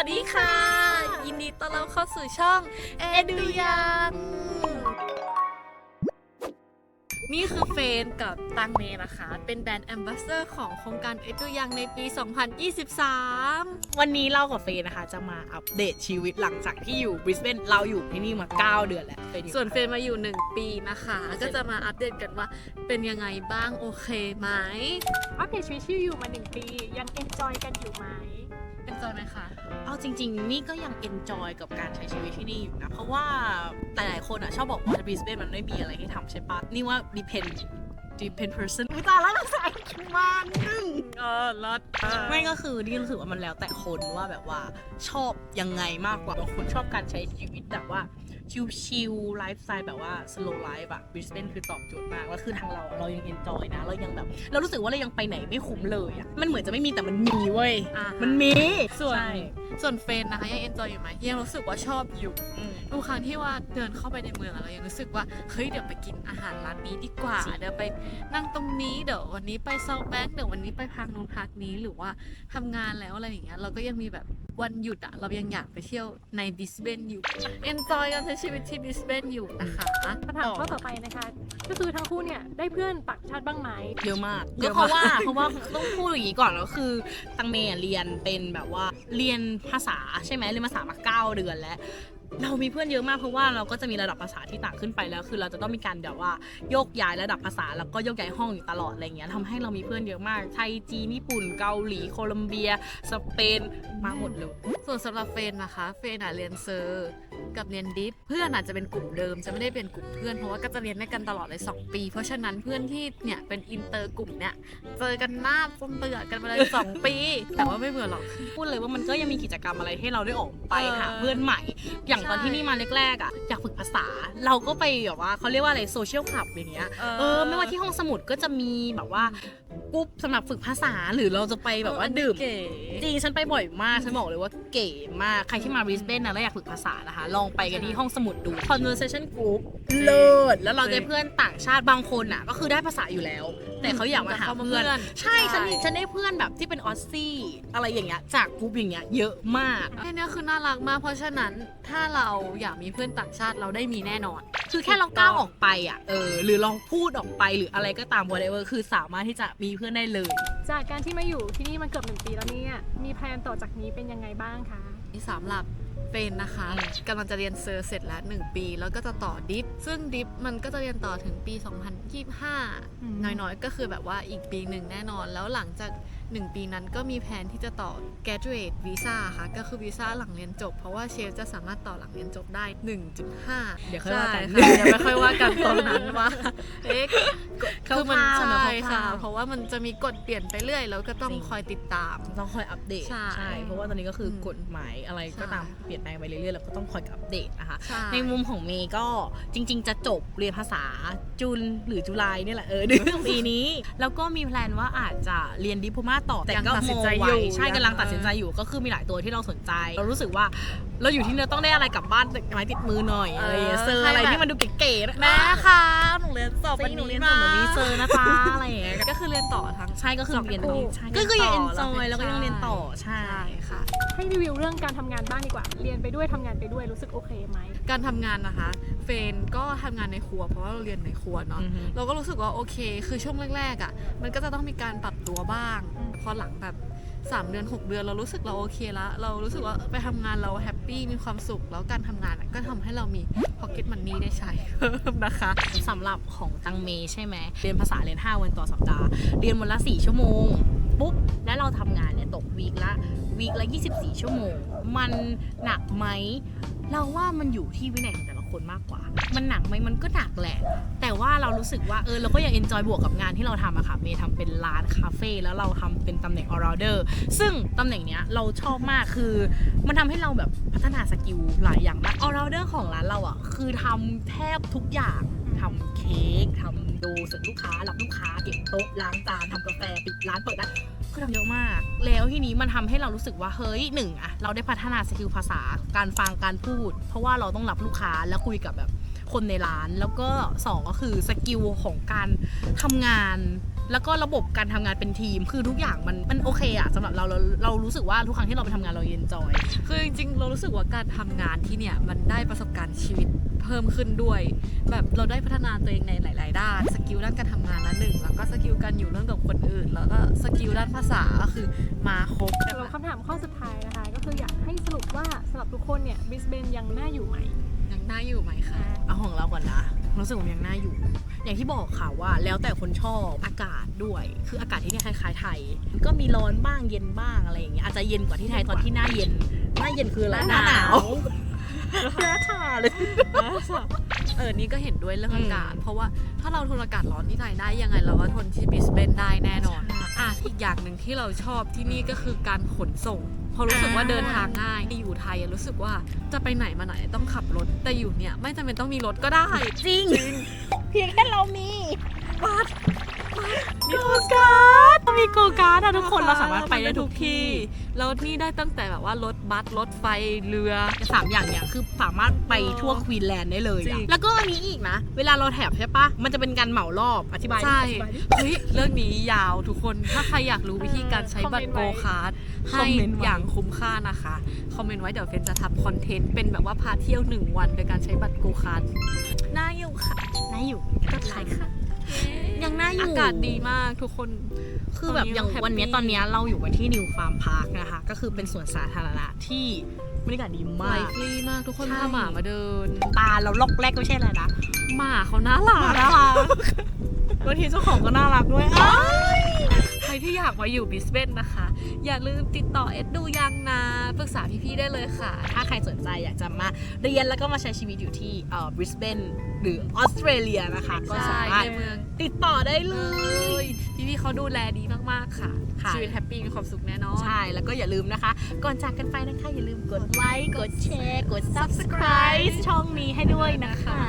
วัสดีค่ะ ยินดีต้อนรับเข้าสู่ช่องเอดูยังนี่คือเฟนกับตังเมนะคะ เป็นแบรนด์แอมบาสเดอร์ของโครงการเอดูยังในปี 2023 วันนี้เรากับเฟย์นะคะ จะมาอัปเดตชีวิตหลังจากที่อยู่บริสเบนเราอยู่ที่นี่มา 9 เดือนแล้วเฟย์อยู่ส่วนเฟนมาอยู่ 1 ปีนะคะ ก็จะมาอัปเดตกันว่าเป็นยังไงบ้างโอเคไหมอัปเดตชีวิตที่อยู่มาหนึ่งปียังเอนจอยกันอยู่ไหมเป็น จอยไหมคะ เอาจริง ๆ นี่ก็ยังเอนจอยกับการใช้ชีวิตที่นี่อยู่นะ เพราะว่าหลายๆคนอะชอบบอกว่าบริสเบนมันไม่มีอะไรให้ทำใช่ปะนี่ว่า depend depend person ไม่ตายแล้วภาษาอังกฤษมากนึงเออรถไม่ก็คือนี่รู้สึกว่ามันแล้วแต่คนว่าแบบว่าชอบยังไงมากกว่าบางคนชอบการใช้ชีวิตแบบว่า ชิลๆไลฟ์สไตล์แบบว่า slow life อะบริสเบนคือตอบโจทย์มากแล้วคือทางเราอะเรายัง enjoy นะ เรายังแบบ เรารู้สึกว่าเรายังไปไหนไม่คุ้มเลยอะมันเหมือนจะไม่มีแต่มันมีเว้ย อ่าฮะ มันมี ส่วน ใช่ ส่วนเฟนนะคะยังเอนจอยอยู่ไหมยังรู้สึกว่าชอบอยู่อืมทุกครั้งที่ว่าเดินเข้าไปในเมืองอะเรายังรู้สึกว่าเฮ้ยเดี๋ยวไปกินอาหารร้านนี้ดีกว่า จริง เดี๋ยวไปนั่งตรงนี้เดี๋ยววันนี้ไปเซาแบงค์เดี๋ยววันนี้ไปพักนู้นพักนี้หรือว่าทำงานแล้วอะไรอย่างเงี้ยเราก็ยังมีแบบวันหยุดอะเรายังอยากไปเที่ยวในบิสเบนอยู่เอนจอยการใช้ชีวิตที่บิสเบนอยู่นะคะคำถามข้อต่อไปนะคะ ก็คือทั้งคู่เนี่ยได้เพื่อนต่างชาติบ้างไหมเยอะมากเยก็อะเพราะว่ามากเพราะว่าต้องพูดอย่างนี้ก่อนแล้วคือตังเมย์อะเรียนเป็นแบบว่าเรียนภาษาใช่ไหมเรียนภาษามาเก้าเดือนแล้ว เรามีเพื่อนเยอะมากเพราะว่าเราก็จะมีระดับภาษาที่ต่างขึ้นไปแล้ว คือเราจะต้องมีการแบบว่าโยกย้ายระดับภาษาแล้วก็โยกย้ายห้องอยู่ตลอดอะไรเงี้ยทำให้เรามีเพื่อนเยอะมากไทยจีนญี่ปุ่นเกาหลีโคลอมเบีย สเปนมาหมดเลย ส่วนสำหรับเฟนนะคะเฟนอะเรียนเซอร์กับเรียนดิฟเพื่อนอาจจะเป็นกลุ่มเดิมจะไม่ได้เป็นกลุ่มเพื่อนเพราะว่าก็จะเรียนด้วยกันตลอดเลย 2 ปี เพราะฉะนั้นเพื่อนที่เนี่ยเป็นอินเตอร์กลุ่มเนี่ยเจอกันหน้าปนเปื่อกันมาเลย 2 ปี แต่ว่าไม่เบื่อหรอกพูดเลยว่ามันก็ยังมีกิจกรรมอะไรให้เราได้ออกไปเออหาเพื่อนใหม่อย่างตอนใช่ที่นี่มาแรกๆอะอยากฝึกภาษา เราก็ไปแบบว่าเขาเรียกว่าอะไรโซเชียลคลับอย่างเงี้ยเออไม่ว่าที่ห้องสมุดก็จะมีแบบว่า กรุ๊ปสำหรับฝึกภาษาหรือเราจะไปแบบว่าดื่มเก๋จริงฉันไปบ่อยมาก ฉันบอกเลยว่าเก๋มาก ใครที่มาบริสเบนนะแล้วอยากฝึกภาษานะคะ ลองไปกันที่ห้องสมุดดู conversation group เลิศแล้วเราได้เพื่อนต่างชาติบางคนอะ ก็คือได้ภาษาอยู่แล้ว แต่เขาอยากมาหาเพื่อน ใช่ฉันมีฉันได้เพื่อนแบบที่เป็นออสซี่ อะไรอย่างเงี้ยจากกรุ๊ปอย่างเงี้ยเยอะมากแค่เนี้ยคือน่ารักมากเพราะฉะนั้นถ้าเราอยากมีเพื่อนต่างชาติเราได้มีแน่นอน คือแค่เราก้าวออกไปอะเออหรือเราพูดออกไปหรืออะไรก็ตาม whatever คือสามารถที่จะมีเพื่อนได้เลย จากการที่มาอยู่ที่นี่มันเกือบหนึ่งปีแล้วเนี่ยมีแพลนต่อจากนี้เป็นยังไงบ้างคะที่สำหรับเฟนนะคะอืมกำลังจะเรียนเซอร์เสร็จแล้ว 1 ปี แล้วก็จะต่อดิฟซึ่งดิฟมันก็จะเรียนต่อถึงปี 2025 น้อยๆ ก็คือแบบว่าอีกปีหนึ่งแน่นอน แล้วหลังจาก 1 ปีนั้นก็มีแผนที่จะต่อ graduate visa ค่ะ ก็คือวีซ่าหลังเรียนจบ เพราะว่าเชฟจะสามารถต่อหลังเรียนจบได้ 1.5 เดี๋ยวค่อยว่ากันใช่ค่ะเดี๋ยวไม่ค่อยว่ากันตอนนั้นว่าเอ๊ะคร่าวๆคือมันเนอะใช่คร่าค่ะวๆเพราะว่ามันจะมีกฎเปลี่ยนไปเรื่อย แล้วก็ต้องจริงคอยติดตาม ต้องคอยอัปเดต ใช่เพราะว่าตอนนี้ก็คืออมกฎหมายอะไรก็ใช่ตามเปลี่ยนแปลงไปเรื่อยๆแล้วก็ต้องคอยอัปเดตนะคะใช่ในมุมของเมย์ก็จริง ๆ จะจบเรียนภาษาจุนหรือจุลายเนี่ยแหละเออเดือนปีนี้ แล้วก็มีแพลนว่าอาจจะเรียนดิพโพมาต่อแต่ยังก็ตัดสินใจโมอยู่ไว้ใช่ยังกำลังตัดสินใจอยู่ก็คือมีหลายตัวที่เราสนใจ เรารู้สึกว่าเราอยู่ที่นี่เราต้องได้อะไรกลับบ้านติดไม้ติดมือหน่อยอะไรอย่างเงี้ยเออเซอร์ให้อะไรแบบที่มันดูเก๋ๆนะแม่ค่ะหนูเรียนสอบซีวันหนูนี้เรียนมาต่อหนูมีเซอร์นะจ๊ะอะไรอย่างเงี้ยก็คือเรียนต่อทั้งใช่ก็คือสองเรียนคู่ต่อใช่เรีก็ยนคือยังต่เอ็อนจอยแล้แล้ววก็ก็ยังเรียนต่อใช่ใช่ค่ะ ให้รีวิวเรื่องการทำงานบ้างดีกว่า เรียนไปด้วยทำงานไปด้วยรู้สึกโอเคไหมการทำงานนะคะเฟนก็ทำงานในครัว เพราะว่าเราเรียนในครัวเนาะอือฮึเราก็รู้สึกว่าโอเค คือช่วงแรกๆอะมันก็จะต้องมีการปรับตัวบ้างอืมพอหลังแบบ 3 เดือน 6 เดือนเรารู้สึกเราโอเคละเรารู้สึกว่าไปทำงานเราแฮปปี้มีความสุข แล้วการทำงานก็ทำให้เรามี pocket money ได้ใช้เพิ่มนะคะสำหรับของตังเมใช่ไหมเรียนภาษาเรียน 5 วันต่อสัปดาห์ เรียนวันละ 4 ชั่วโมงปุ๊บแล้วเราทำงานเนี่ยตกวีคละวีคละ 24 ชั่วโมง มันหนักไหมเราว่ามันอยู่ที่วินัยของแต่ละ คนมากกว่า มันหนักไหมมันก็หนักแหละ แต่ว่าเรารู้สึกว่าเออเราก็ยังเอนจอยบวกกับงานที่เราทำอะค่ะ เมย์ทำเป็นร้านคาเฟ่แล้วเราทำเป็นตำแหน่งออร์เดอร์ซึ่งตำแหน่งเนี้ยเราชอบมากคือมันทำให้เราแบบพัฒนาสกิลหลายอย่างมากออร์เดอร์ของร้านเราอะคือทำแทบทุกอย่างทำเค้กทำดูเสิร์ฟลูกค้ารับลูกค้าเก็บโต๊ะล้างจานทำกาแฟปิดร้านเปิดร้าน คือทำเยอะมาก แล้วทีนี้มันทำให้เรารู้สึกว่าเฮ้ยหนึ่งอะเราได้พัฒนาสกิลภาษาการฟังการพูด เพราะว่าเราต้องรับลูกค้าแล้วคุยกับแบบคนในร้าน แล้วก็สองก็คือสกิลของการทำงาน แล้วก็ระบบการทำงานเป็นทีม คือทุกอย่างมันมันโอเคอะสำหรับเราเราเรารู้สึกว่าทุกครั้งที่เราไปทำงานเราเย็นจอย คือจริงๆ เรารู้สึกว่าการทำงานที่เนี่ยมันได้ประสบการณ์ชีวิตเพิ่มขึ้นด้วย แบบเราได้พัฒนาตัวเองในหลาย ๆ ด้าน สกิลด้านการทำงานละหนึ่งแล้วก็สกิลการอยู่ร่วมกับคนอื่น แล้วก็สกิลด้านภาษาก็คือมาครบสำหรับคำถามข้อสุดท้ายนะคะ ก็คืออยากให้สรุปว่าสำหรับทุกคนเนี่ยบริสเบนยังน่าอยู่ไหมยังน่าอยู่ไหมคะเอาของเราก่อนนะ รู้สึกว่ามันยังน่าอยู่ อย่างที่บอกค่ะว่า แล้วแต่คนชอบอากาศด้วย คืออากาศที่นี่คล้ายๆไทย ก็มีร้อนบ้างเย็นบ้างอะไรอย่างเงี้ยอาจจะเย็นกว่าที่ไทยตอนที่หน้าเย็นหน้าเย็นคืออะไรหน้าหนาวหน้าชาเลยเออ นี่ก็เห็นด้วยเรื่องอืมอากาศ เพราะว่าถ้าเราทนอากาศร้อนที่ไทยได้ยังไงเราก็ทนที่บริสเบนได้แน่นอน อะ อีกอย่างหนึ่งที่เราชอบที่นี่ก็คือการขนส่งเพ ราะรู้สึกว่าเดินทางง่ายอยู่ไทยอะรู้สึกว่าจะไปไหนมาไหนต้องขับรถแต่อยู่เนี่ยไม่จำเป็นต้องมีรถก็ได้ จริง เพียงแค่เรามีบัตรโกการ์ด มีโกการ์ดอะทุกคนเราสามารถไปได้ทุกที่ แล้วนี่ได้ตั้งแต่แบบว่ารถบัสรถไฟเรือสามอย่างเนี่ยคือสามารถไปทั่วควีนแลนด์ได้เลยจริอะงแล้วก็มีอีกนะ เวลาเราแถบใช่ปะมันจะเป็นการเหมารอบอธิบายดิใช่อธิบายดิเฮ้ยเรื่องนี้ยาวทุกคนถ้าใครอยากรู้วิธีการใช้บัตรโกคาร์ดให้อย่างคุ้มค่านะคะ คอมเมนต์ไว้เดี๋ยวเฟนจะทำคอนเทนต์เป็นแบบว่าพาเที่ยวหนึ่งวันโดยการใช้บัตรโกคาร์ดน่าอยู่ค่ะน่าอยู่ก็ใช่ค่ะ ยังน่าอยู่ อากาศดีมากทุกคน คือแบบอย่างตอนนี้เราวันเนี้ย happy ตอนเนี้ยเราอยู่กันที่นิวฟาร์มพาร์คนะคะ ก็คือเป็นสวนสาธารณะที่บรรยากาศดีไลมากฟ์ลีมากทุกคนใช่พาหมามาเดิน ตาเราล็อกแรกก็ไม่ใช่อะไรนะ หมาเขาน่ารักน่ารักบางทีเจ้าของก็น่ารักด้วยอ้าวใค รที่อยากมาอยู่บริสเบนนะคะ อย่าลืมติดต่อเอ็ดดูยังนะปรึกษาพี่ๆได้เลยค่ะ ถ้าใครสนใจอยากจะมาเรียนแล้วก็มาใช้ชีวิตอยู่ที่เอ่อบริสเบนหรือออสเตรเลียนะคะ ก็ใช่สามารถในเมืองติดต่อได้เลเลยยพี่ๆเขาดูแลดีมากๆค่ะ ค่ะ ชีวิตแฮปปี้มีความสุขแน่นอน ใช่แล้วก็อย่าลืมนะคะ ก่อนจากกันไปนะคะ อย่าลืมกดไลค์กดแชร์กด subscribe ช่องนี้ให้ด้วยนะคะ